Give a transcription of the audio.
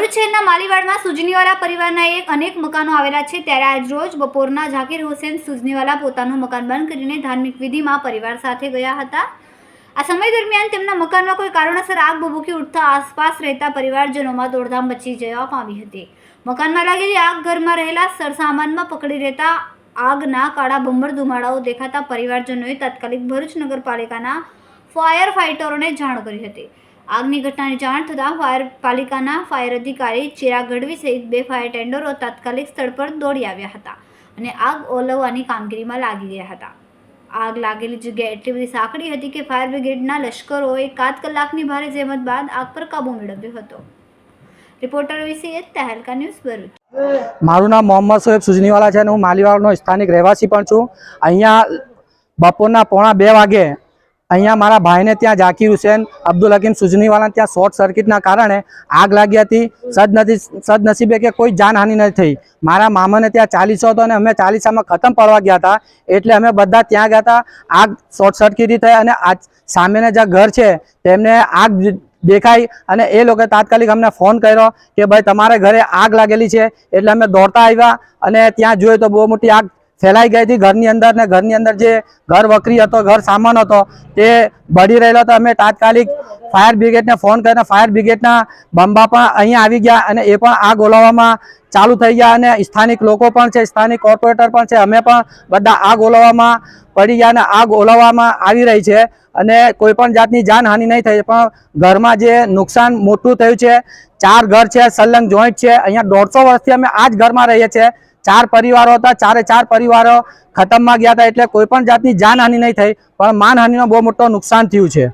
ભરૂચ શહેરના માલીવાડમાં સુજનીવાલા પરિવારના એક અનેક મકાનો આવેલા છે. ત્યારે આજ રોજ બપોરના ઝાકીર હુસેન સુજનીવાલા પોતાનું મકાન બંધ કરીને ધાર્મિક વિધિમાં પરિવાર સાથે ગયા હતા. આ સમય દરમિયાન તેમના મકાનમાં કોઈ કારણોસર આગ ભભૂકી ઉઠતા આસપાસ રહેતા પરિવારજનોમાં દોડધામ મચી જવા પામી હતી. મકાનમાં લાગેલી આગ ઘરમાં રહેલા સરસામાનમાં પકડી રહેતા આગના કાળા ભંબર ધુમાડાઓ દેખાતા પરિવારજનોએ તાત્કાલિક ભરૂચ નગરપાલિકાના ફાયર ફાઇટરોને જાણ કરી હતી. આગની ઘટનાની જાણ થતાં ફાયર પાલિકાના ફાયર અધિકારી ચિરાગ ગઢવી સહિત બે ફાયર ટેન્ડરો તાત્કાલિક સ્થળ પર દોડી આવ્યા હતા અને આગ ઓલવવાની કામગીરીમાં લાગી ગયા હતા. આગ લાગેલી જગ્યા એટલી બધી સાંકડી હતી કે ફાયર બ્રિગેડના લશ્કરોએ એકાદ કલાકની ભારે જહેમત બાદ આગ પર કાબૂ મેળવ્યો હતો. રિપોર્ટર વિશે તહેલકા ન્યૂઝ ભરૂચ. મારું નામ મોહમ્મદ સોએબ સુજનીવાલા છે અને હું માલીવાડનો સ્થાનિક રહેવાસી પણ છું. અહીંયા બપોરના પોણા બે વાગે અહીંયા મારા ભાઈને ત્યાં ઝાકીર હુસેન, અબ્દુલ હકીમ સુજનીવાલા ત્યાં શોર્ટ સર્કિટના કારણે આગ લાગી હતી. સદનસી સદનસીબે કે કોઈ જાનહાનિ નથી થઈ. મારા મામાને ત્યાં ચાલીસો હતો અને અમે ચાલીસામાં ખતમ પડવા ગયા હતા. એટલે અમે બધા ત્યાં ગયા હતા. આગ શોર્ટ સર્કિટ થઈ અને આ સામેના જે ઘર છે, તેમને આગ દેખાઈ અને એ લોકોએ તાત્કાલિક અમને ફોન કર્યો કે ભાઈ તમારે ઘરે આગ લાગેલી છે. એટલે અમે દોડતા આવ્યા અને ત્યાં જોયું તો બહુ મોટી આગ ફેલાઈ ગઈ હતી ઘરની અંદર ને ઘરની અંદર જે ઘર વકરી હતો, ઘર સામાન હતો, તે બળી રહેલો હતો. અમે તાત્કાલિક ફાયર બ્રિગેડને ફોન કરીને ફાયર બ્રિગેડના બંબા પણ અહીંયા આવી ગયા અને એ પણ આગ ઓલવવામાં ચાલુ થઈ ગયા અને સ્થાનિક લોકો પણ છે, સ્થાનિક કોર્પોરેટર પણ છે. અમે પણ બધા આગ ઓલવવામાં પડી ગયા અને આગ ઓલવવામાં આવી રહી છે અને કોઈ પણ જાતની જાનહાનિ નહીં થઈ. પણ ઘરમાં જે નુકસાન મોટું થયું છે, ચાર ઘર છે સલંગ જોઈન્ટ છે. અહીંયા દોઢસો વર્ષથી અમે આ જ ઘરમાં રહીએ છીએ. ચાર પરિવારો હતા, ચારે ચાર પરિવારો ખતમમાં ગયા હતા એટલે કોઈ પણ જાતની જાનહાનિ નહીં થઈ, પણ માનહાનિનો બહુ મોટો નુકસાન થયું છે.